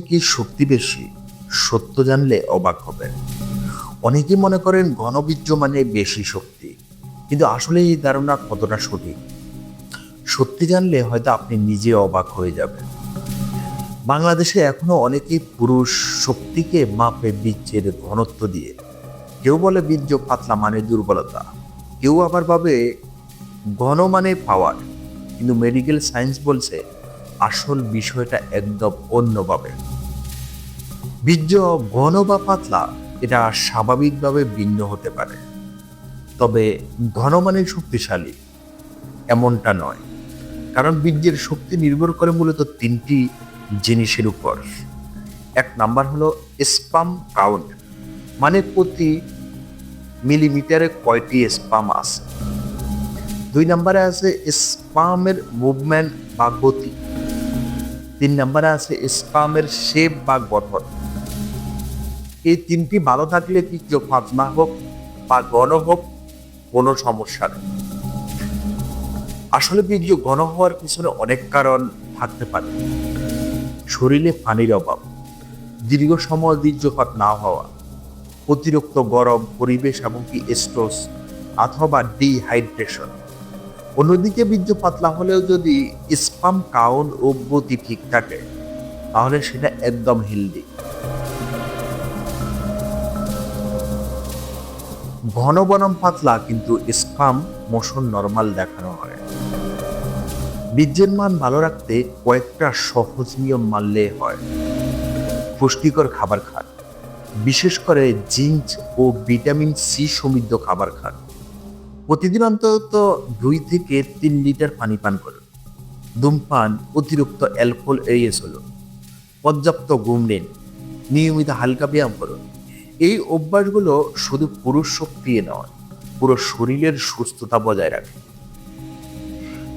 কি শক্তি বেশি? সত্য জানলে অবাক হবেন। অনেকেই মনে করেন ঘনবীর্য মানে বেশি শক্তি। কিন্তু আসলে এই ধারণা কতটা সঠিক? সত্যি জানলে হয়তো আপনি নিজে অবাক হয়ে যাবেন। বাংলাদেশে এখনও অনেকেই পুরুষ শক্তিকে মাপে বীর্যের ঘনত্ব দিয়ে। কেউ বলে বীর্য পাতলা মানে দুর্বলতা। কেউ আবার ভাবে ঘন মানে পাওয়ার কিন্তু মেডিকেল সায়েন্স বলছে আসল বিষয়টা একদম অন্যভাবে। বীর্য ঘন বা পাতলা, এটা স্বাভাবিকভাবে ভিন্ন হতে পারে। তবে ঘন মানে শক্তিশালী, এমনটা নয়। কারণ বীর্যের শক্তি নির্ভর করে মূলত তিনটি জিনিসের উপর। এক নাম্বার হলো স্পাম কাউন্ট মানে প্রতি মিলিমিটারে কয়টি স্পাম আছে। দুই নম্বরে আছে স্পামের মুভমেন্ট বা গতি। তিন নম্বরে আছে স্পামের শেপ বা গঠন। এই তিনটি ভালো থাকলে কি কেউ পাতলা হোক বা গণ হোক, কোনো সমস্যা নেই। আসলে বীর্য ঘন হওয়ার পিছনে অনেক কারণ থাকতে পারে। শরীরে পানির অভাব, দীর্ঘ সময় বীর্যপাত না হওয়া, অতিরিক্ত গরম, পরিবেশ এমনকি স্ট্রোস অথবা ডিহাইড্রেশন অন্যদিকে বীর্য পাতলা হলেও যদি স্পাম কাউন্ট ও গতি ঠিক থাকে, তাহলে সেটা একদম হেলদি ঘন বনম পাতলা কিন্তু স্পাম মোশন নর্মাল দেখানো হয়। বীর্যের মান ভালো রাখতে কয়েকটা সহজ নিয়ম মানলে হয়। পুষ্টিকর খাবার খান, বিশেষ করে জিঙ্ক ও ভিটামিন সি সমৃদ্ধ খাবার খান। প্রতিদিন অন্তত দুই থেকে তিন লিটার পানি পান করুন। ধূমপান অতিরিক্ত অ্যালকোহল এড়িয়ে চলুন। পর্যাপ্ত ঘুম নিন। নিয়মিত হালকা ব্যায়াম করুন। এই অভ্যাসগুলো শুধু পুরুষ শক্তি নয়, পুরো শরীরের সুস্থতা বজায় রাখে।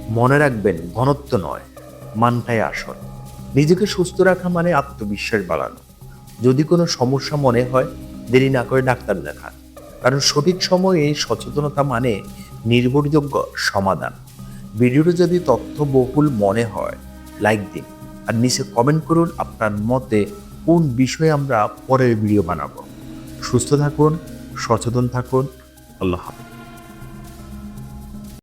মনে রাখবেন, ঘনত্ব নয়, মানটাই আসল। নিজেকে সুস্থ রাখা মানে আত্মবিশ্বাস বাড়ানো। যদি কোনো সমস্যা মনে হয়, দেরি না করে ডাক্তার দেখান। কারণ সঠিক সময়ে সচেতনতা মানে নির্ভরযোগ্য সমাধান। ভিডিওটি যদি তথ্যবহুল মনে হয় লাইক দিন। আর নিচে কমেন্ট করুন আপনার মতে কোন বিষয়ে আমরা পরের ভিডিও বানাবো। সুস্থ থাকুন, সচেতন থাকুন। আল্লাহ হাফেজ।